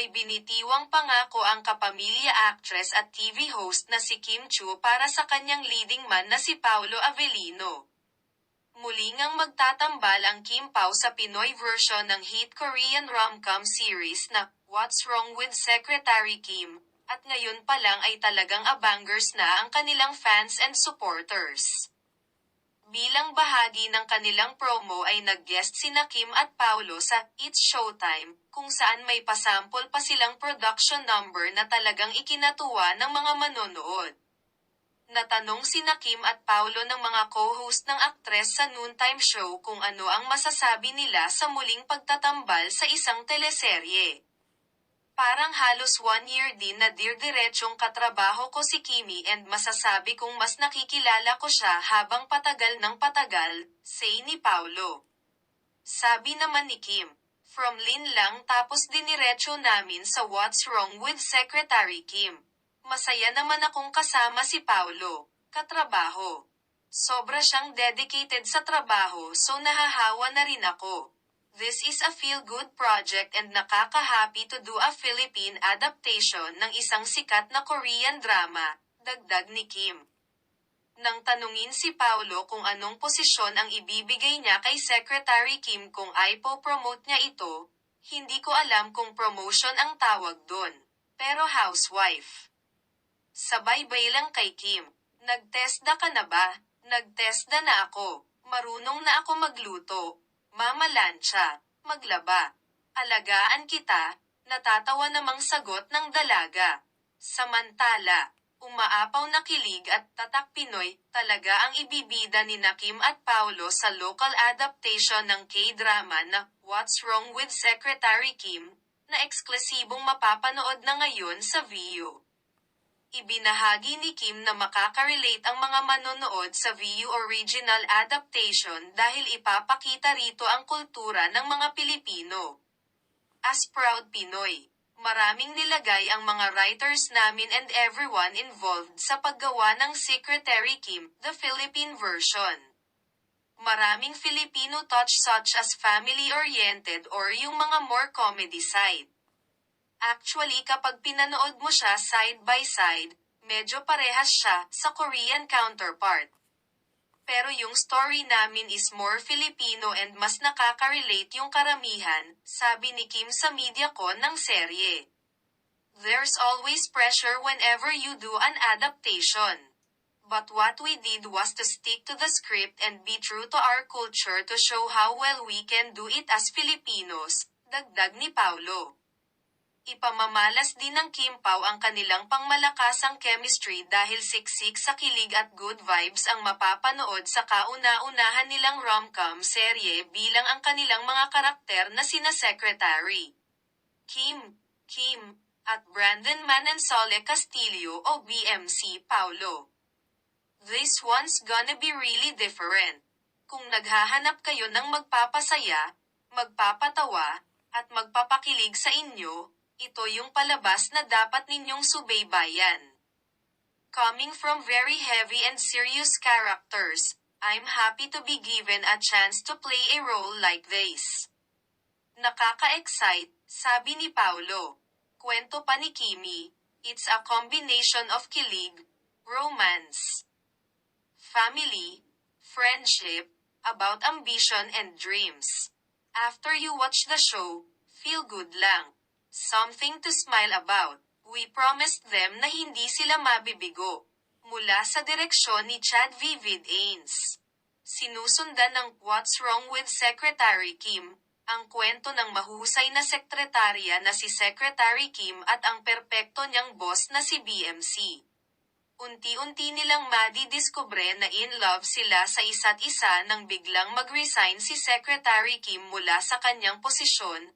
May binitiwang pangako ang kapamilya actress at TV host na si Kim Chu para sa kanyang leading man na si Paolo Avellino. Muli ngang magtatambal ang Kim Pao sa Pinoy version ng hit Korean rom-com series na What's Wrong with Secretary Kim, at ngayon pa lang ay talagang abangers na ang kanilang fans and supporters. Bilang bahagi ng kanilang promo ay nag-guest sina Kim at Paolo sa It's Showtime, kung saan may pasample pa silang production number na talagang ikinatuwa ng mga manonood. Natanong sina Kim at Paolo ng mga co-host ng aktres sa noontime show kung ano ang masasabi nila sa muling pagtatambal sa isang teleserye. Parang halos one year din na dir-diretsong katrabaho ko si Kimi and masasabi kong mas nakikilala ko siya habang patagal ng patagal, say ni Paulo. Sabi naman ni Kim, from Lin lang tapos diniretso namin sa What's Wrong with Secretary Kim. Masaya naman akong kasama si Paulo, katrabaho. Sobra siyang dedicated sa trabaho so nahahawa na rin ako. This is a feel-good project and nakaka-happy to do a Philippine adaptation ng isang sikat na Korean drama, dagdag ni Kim. Nang tanungin si Paulo kung anong posisyon ang ibibigay niya kay Secretary Kim kung ipo-promote niya ito, hindi ko alam kung promotion ang tawag doon. Pero housewife. Sabay-bay lang kay Kim. Nagtesda ka na ba? Nagtesda na ako. Marunong na ako magluto. Mamalansya. Maglaba. Alagaan kita. Natatawa namang sagot ng dalaga. Samantala, umaapaw na kilig at tatak Pinoy talaga ang ibibida ni Kim at Paulo sa local adaptation ng K-drama na What's Wrong with Secretary Kim, na eksklusibong mapapanood na ngayon sa Viu. Ibinahagi ni Kim na makaka-relate ang mga manonood sa VU Original Adaptation dahil ipapakita rito ang kultura ng mga Pilipino. As proud Pinoy, maraming nilagay ang mga writers namin and everyone involved sa paggawa ng Secretary Kim, the Philippine version. Maraming Filipino touch such as family-oriented or yung mga more comedy side. Actually kapag pinanood mo siya side by side, medyo parehas siya sa Korean counterpart. Pero yung story namin is more Filipino and mas nakaka-relate yung karamihan, sabi ni Kim sa media ko ng serye. There's always pressure whenever you do an adaptation. But what we did was to stick to the script and be true to our culture to show how well we can do it as Filipinos, dagdag ni Paulo. Ipamamalas din ng Kim ang kanilang pangmalakasang chemistry dahil siksik sa kilig at good vibes ang mapapanood sa kauna-unahan nilang rom-com serye bilang ang kanilang mga karakter na sina Secretary Kim, Kim, at Brandon Manansole Castillo o BMC Paulo. This one's gonna be really different. Kung naghahanap kayo ng magpapasaya, magpapatawa, at magpapakilig sa inyo, ito yung palabas na dapat ninyong subaybayan. Coming from very heavy and serious characters, I'm happy to be given a chance to play a role like this. Nakaka-excite, sabi ni Paulo. Kwento pa ni Kimi, it's a combination of kilig, romance, family, friendship, about ambition and dreams. After you watch the show, feel good lang. Something to smile about. We promised them na hindi sila mabibigo. Mula sa direksyon ni Chad Vivid Ains. Sinusundan ng What's Wrong with Secretary Kim, ang kwento ng mahusay na sekretarya na si Secretary Kim at ang perpekto niyang boss na si BMC. Unti-unti nilang madidiskubre na in love sila sa isa't isa nang biglang mag-resign si Secretary Kim mula sa kanyang posisyon,